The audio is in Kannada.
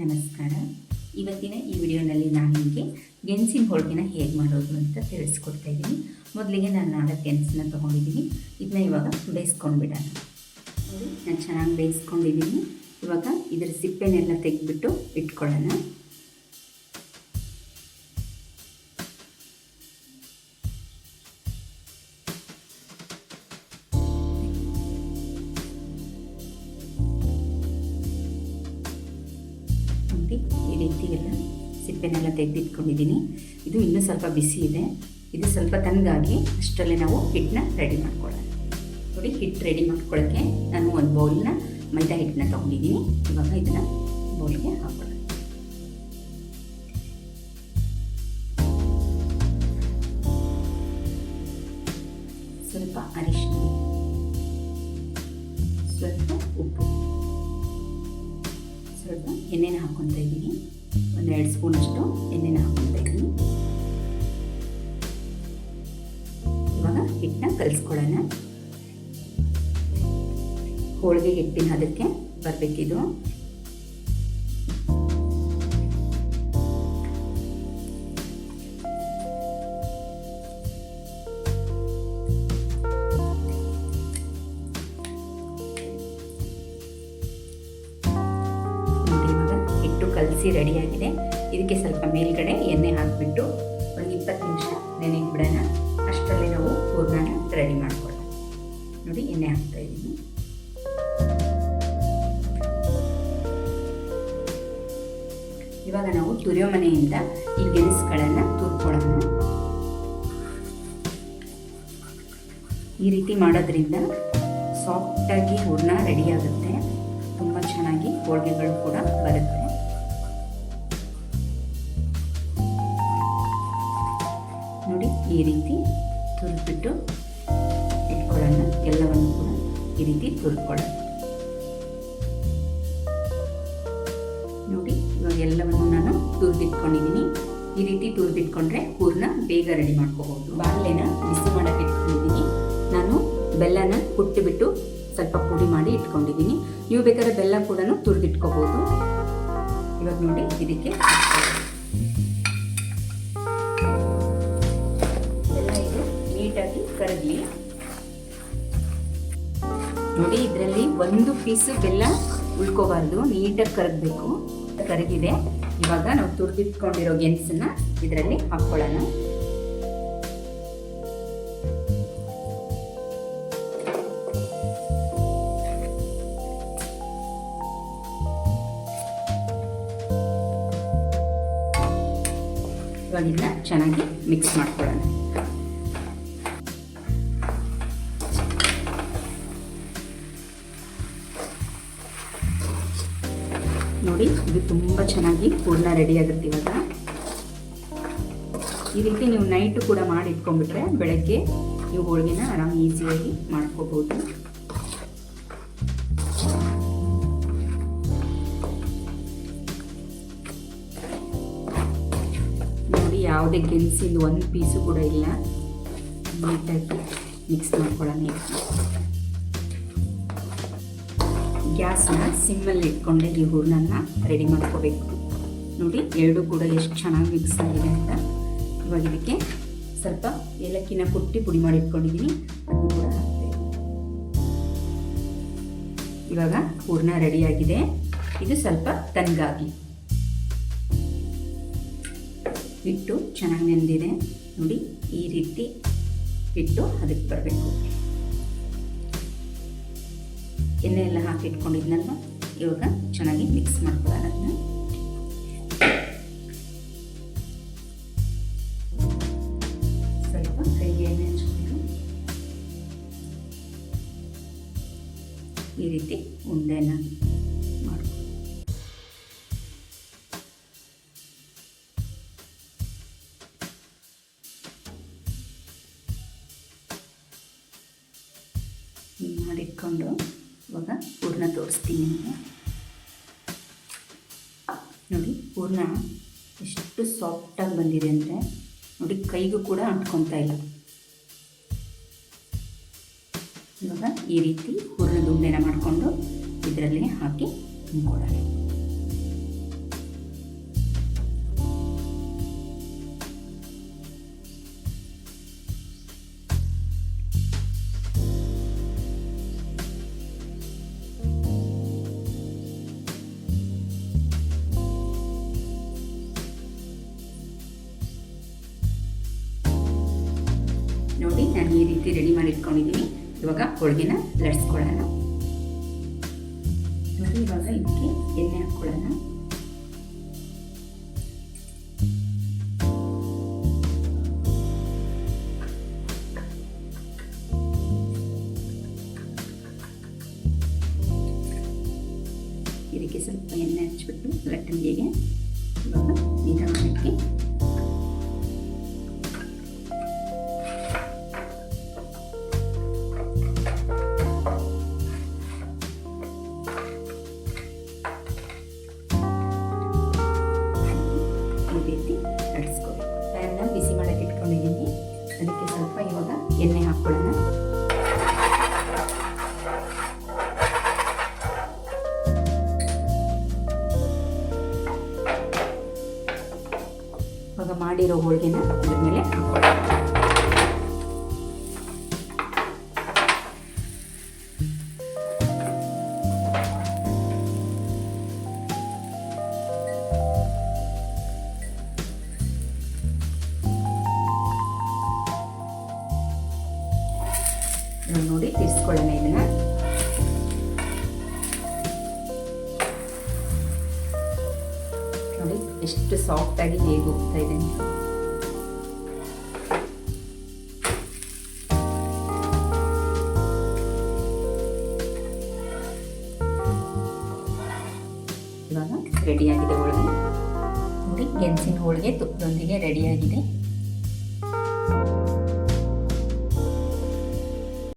ನಮಸ್ಕಾರ. ಇವತ್ತಿನ ಈ ವಿಡಿಯೋನಲ್ಲಿ ನಾನು ನಿಮಗೆ ಗೆಣಸಿನ ಹೋಳಿಗೆನ ಹೇಗೆ ಮಾಡೋದು ಅಂತ ತಿಳಿಸ್ಕೊಡ್ತಾ ಇದ್ದೀನಿ. ಮೊದಲಿಗೆ ನಾನು ನಾಲ್ಕು ಗೆಣಸನ್ನ ತೊಗೊಂಡಿದ್ದೀನಿ. ಇದನ್ನ ಇವಾಗ ಬೇಯಿಸ್ಕೊಂಡ್ಬಿಡೋಣ. ನಾನು ಚೆನ್ನಾಗಿ ಬೇಯಿಸ್ಕೊಂಡಿದ್ದೀನಿ. ಇವಾಗ ಇದರ ಸಿಪ್ಪೆನೆಲ್ಲ ತೆಗೆದ್ಬಿಟ್ಟು ಇಟ್ಕೊಳ್ಳೋಣ. ಸಿಪ್ಪೆನೆಲ್ಲ ತೆಗೆದಿಟ್ಕೊಂಡಿದ್ದೀನಿ. ಇದು ಇನ್ನೂ ಸ್ವಲ್ಪ ಬಿಸಿ ಇದೆ. ಇದು ಸ್ವಲ್ಪ ತಣ್ಣಗಾಗಿ ಅಷ್ಟರಲ್ಲೇ ನಾವು ಹಿಟ್ಟನ್ನ ರೆಡಿ ಮಾಡ್ಕೊಳ್ಳೋಣ. ನೋಡಿ ಹಿಟ್ಟು ರೆಡಿ ಮಾಡ್ಕೊಳ್ಳೋಕ್ಕೆ ನಾನು ಒಂದು ಬೌಲ್ನ ಮೈದಾ ಹಿಟ್ಟನ್ನ ತೊಗೊಂಡಿದ್ದೀನಿ. ಇವಾಗ ಇದನ್ನು ಬೌಲ್ಗೆ ಹಾಕೊಳ್ಳೋಣ. ಸ್ವಲ್ಪ ಅರಿಶಿನ ಸ್ವಲ್ಪ ಉಪ್ಪು. ಸ್ವಲ್ಪ ಎಣ್ಣೆನ ಹಾಕ್ಕೊತಾ ಇದ್ದೀನಿ. ಎರಡು ಸ್ಪೂನಷ್ಟು ಎಣ್ಣೆನ ಹಾಕ್ಕೊತಾ ಇದ್ದೀನಿ. ಇವಾಗ ಹಿಟ್ಟನ್ನ ಕಲಿಸ್ಕೊಳ್ಳೋಣ. ಹೋಳಿಗೆ ಹಿಟ್ಟಿನ ಅದಕ್ಕೆ ಬರಬೇಕಿದು. ಕಲಸಿ ರೆಡಿಯಾಗಿದೆ. ಇದಕ್ಕೆ ಸ್ವಲ್ಪ ಮೇಲ್ಗಡೆ ಎಣ್ಣೆ ಹಾಕಿಬಿಟ್ಟು ಒಂದು ಇಪ್ಪತ್ತು ನಿಮಿಷ ನೆನೆಗೆ ಬಿಡೋಣ. ಅಷ್ಟರಲ್ಲಿ ನಾವು ಹೂರ್ಣನ ರೆಡಿ ಮಾಡ್ಕೊಳ್ಳೋಣ. ನೋಡಿ, ಎಣ್ಣೆ ಹಾಕ್ತಾ ಇದ್ದೀನಿ. ಇವಾಗ ನಾವು ತುರಿಯೋ ಮನೆಯಿಂದ ಈ ಗೆಣಸುಗಳನ್ನು ತುರ್ಕೊಳ್ಳೋಣ. ಈ ರೀತಿ ಮಾಡೋದ್ರಿಂದ ಸಾಫ್ಟಾಗಿ ಹೂರ್ಣ ರೆಡಿಯಾಗುತ್ತೆ ತುಂಬ ಚೆನ್ನಾಗಿ ಹೋಳಿಗೆಗಳು ಕೂಡ ಬರುತ್ತೆ. ಈ ರೀತಿ ತುರಿದ್ಬಿಟ್ಟು ಇಟ್ಕೊಳ್ಳೋಣ. ಎಲ್ಲವನ್ನು ಕೂಡ ಈ ರೀತಿ ತುರ್ಕೊಳ್ಳೋಣ ನೋಡಿ, ಇವಾಗ ಎಲ್ಲವನ್ನು ನಾನು ತುರಿದಿಟ್ಕೊಂಡಿದ್ದೀನಿ. ಈ ರೀತಿ ತುರಿದಿಟ್ಕೊಂಡ್ರೆ ಹೂರ್ನ ಬೇಗ ರೆಡಿ ಮಾಡ್ಕೋಬಹುದು. ಬಾಣಲೆನ ಬಿಸಿ ಮಾಡಕ್ಕೆ ಇಟ್ಕೊಂಡಿದ್ದೀನಿ. ನಾನು ಬೆಲ್ಲನ ಕುಟ್ಟಿಬಿಟ್ಟು ಸ್ವಲ್ಪ ಪುಡಿ ಮಾಡಿ ಇಟ್ಕೊಂಡಿದ್ದೀನಿ. ನೀವು ಬೇಕಾದ್ರೆ ಬೆಲ್ಲ ಕೂಡ ತುರಿದಿಟ್ಕೋಬಹುದು. ಇವಾಗ ನೋಡಿ, ಇದಕ್ಕೆ ಕರಗಲಿ ನೋಡಿ, ಇದರಲ್ಲಿ ಒಂದು ಪೀಸ್ ಬೆಲ್ಲ ಉಳ್ಕೋಬಾರ್ದು, ನೀಟಾಗಿ ಕರಗಬೇಕು. ಕರಗಿದೆ. ಇವಾಗ ನಾವು ತುರಿದಿಟ್ಕೊಂಡಿರೋ ಗೆಣಸನ್ನ ಇದರಲ್ಲಿ ಹಾಕ್ಕೊಳ್ಳೋಣ. ಇವಾಗಿಂದ ಚೆನ್ನಾಗಿ ಮಿಕ್ಸ್ ಮಾಡ್ಕೊಳ್ಳೋಣ. ನೋಡಿ, ಇದು ತುಂಬ ಚೆನ್ನಾಗಿ ಪೂರ್ಣ ರೆಡಿ ಆಗುತ್ತೆ ಇವಾಗ. ಈ ರೀತಿ ನೀವು ನೈಟು ಕೂಡ ಮಾಡಿ ಇಟ್ಕೊಂಡ್ಬಿಟ್ರೆ ಬೆಳಗ್ಗೆ ನೀವು ಹೋಳಿಗೆನ ಆರಾಮ್ ಈಸಿಯಾಗಿ ಮಾಡ್ಕೋಬಹುದು ನೋಡಿ, ಯಾವುದೇ ಗೆಣಸಿಂದು ಒಂದು ಪೀಸು ಕೂಡ ಇಲ್ಲ. ನೀಟಾಗಿ ಮಿಕ್ಸ್ ಮಾಡ್ಕೊಳ್ಳೋಣ. ಗ್ಯಾಸ್ನ ಸಿಮ್ಮಲ್ಲಿ ಇಟ್ಕೊಂಡೆ ಈ ಹೂರ್ಣನ ರೆಡಿ ಮಾಡ್ಕೋಬೇಕು. ನೋಡಿ, ಎರಡು ಕೂಡ ಎಷ್ಟು ಚೆನ್ನಾಗಿ ಮಿಕ್ಸ್ ಆಗಿದೆ ಅಂತ. ಇವಾಗ ಇದಕ್ಕೆ ಸ್ವಲ್ಪ ಏಲಕ್ಕಿನ ಕುಟ್ಟಿ ಪುಡಿ ಮಾಡಿ ಇಟ್ಕೊಂಡಿದ್ದೀನಿ. ಇವಾಗ ಹೂರ್ಣ ರೆಡಿಯಾಗಿದೆ ಇದು ಸ್ವಲ್ಪ ತಂಗಾಗಿ ಇಟ್ಟು ಚೆನ್ನಾಗಿ ನೆಂದಿದೆ. ನೋಡಿ, ಈ ರೀತಿ ಇಟ್ಟು ಅದಕ್ಕೆ ಬರಬೇಕು. ಎಣ್ಣೆ ಎಲ್ಲ ಹಾಕಿ ಇಟ್ಕೊಂಡಿದ್ನಲ್ವ? ಇವಾಗ ಚೆನ್ನಾಗಿ ಮಿಕ್ಸ್ ಮಾಡ್ಕೊಳ್ಳೋಣ ಸ್ವಲ್ಪ ಈ ರೀತಿ ಉಂಡೆನ ಇವಾಗ ಹೂರ್ಣ ತೋರಿಸ್ತೀನಿ ನಿಮಗೆ. ನೋಡಿ ಹೂರ್ಣ ಎಷ್ಟು ಸಾಫ್ಟಾಗಿ ಬಂದಿದೆ ಅಂದರೆ ನೋಡಿ ಕೈಗೂ ಕೂಡ ಅಂಟ್ಕೊತಾ ಇಲ್ಲ. ಇವಾಗ ಈ ರೀತಿ ಹೂರ್ಣದ ಉಂಡೆನ ಮಾಡಿಕೊಂಡು ಇದರಲ್ಲಿ ಹಾಕಿ ತುಂಬಿಕೊಳ್ಳೋಣ. ರೀತಿ ರೆಡಿ ಮಾಡಿ ಇಟ್ಕೊಂಡಿದ್ದೀನಿ ಇವಾಗ ಹೋಳಿಗೆನ ಲಟ್ಸ್ಕೊಳ್ಳೋಣ ನೋಡಿ, ಇವಾಗ ಇದಕ್ಕೆ ಎಣ್ಣೆ ಹಾಕ್ಕೊಳ್ಳೋಣ. ಇದಕ್ಕೆ ಸ್ವಲ್ಪ ಎಣ್ಣೆ ಹಚ್ಬಿಟ್ಟು ಲಟ್ಟಣಿಗೆಗೆ ಇವಾಗ ನಿಧಾನಕ್ಕೆ ಮಾಡಿರೋ ಹೋಳಿಗೆನ ಅದ್ರ ಮೇಲೆ ಹಾಕೊಳ್ಳಿ ನೋಡಿ ತಿರ್ಸ್ಕೊಳ್ಳೋಣ ಎಷ್ಟು ಸಾಫ್ಟಾಗಿ ಹೇಗೆ ಹೋಗ್ತಾ ಇದೆ ಅಂತ ರೆಡಿಯಾಗಿದೆ ಹೋಳಿಗೆ ನೋಡಿ ಗೆಣಸಿನ ಹೋಳಿಗೆ ತುಪ್ಪದೊಂದಿಗೆ ರೆಡಿಯಾಗಿದೆ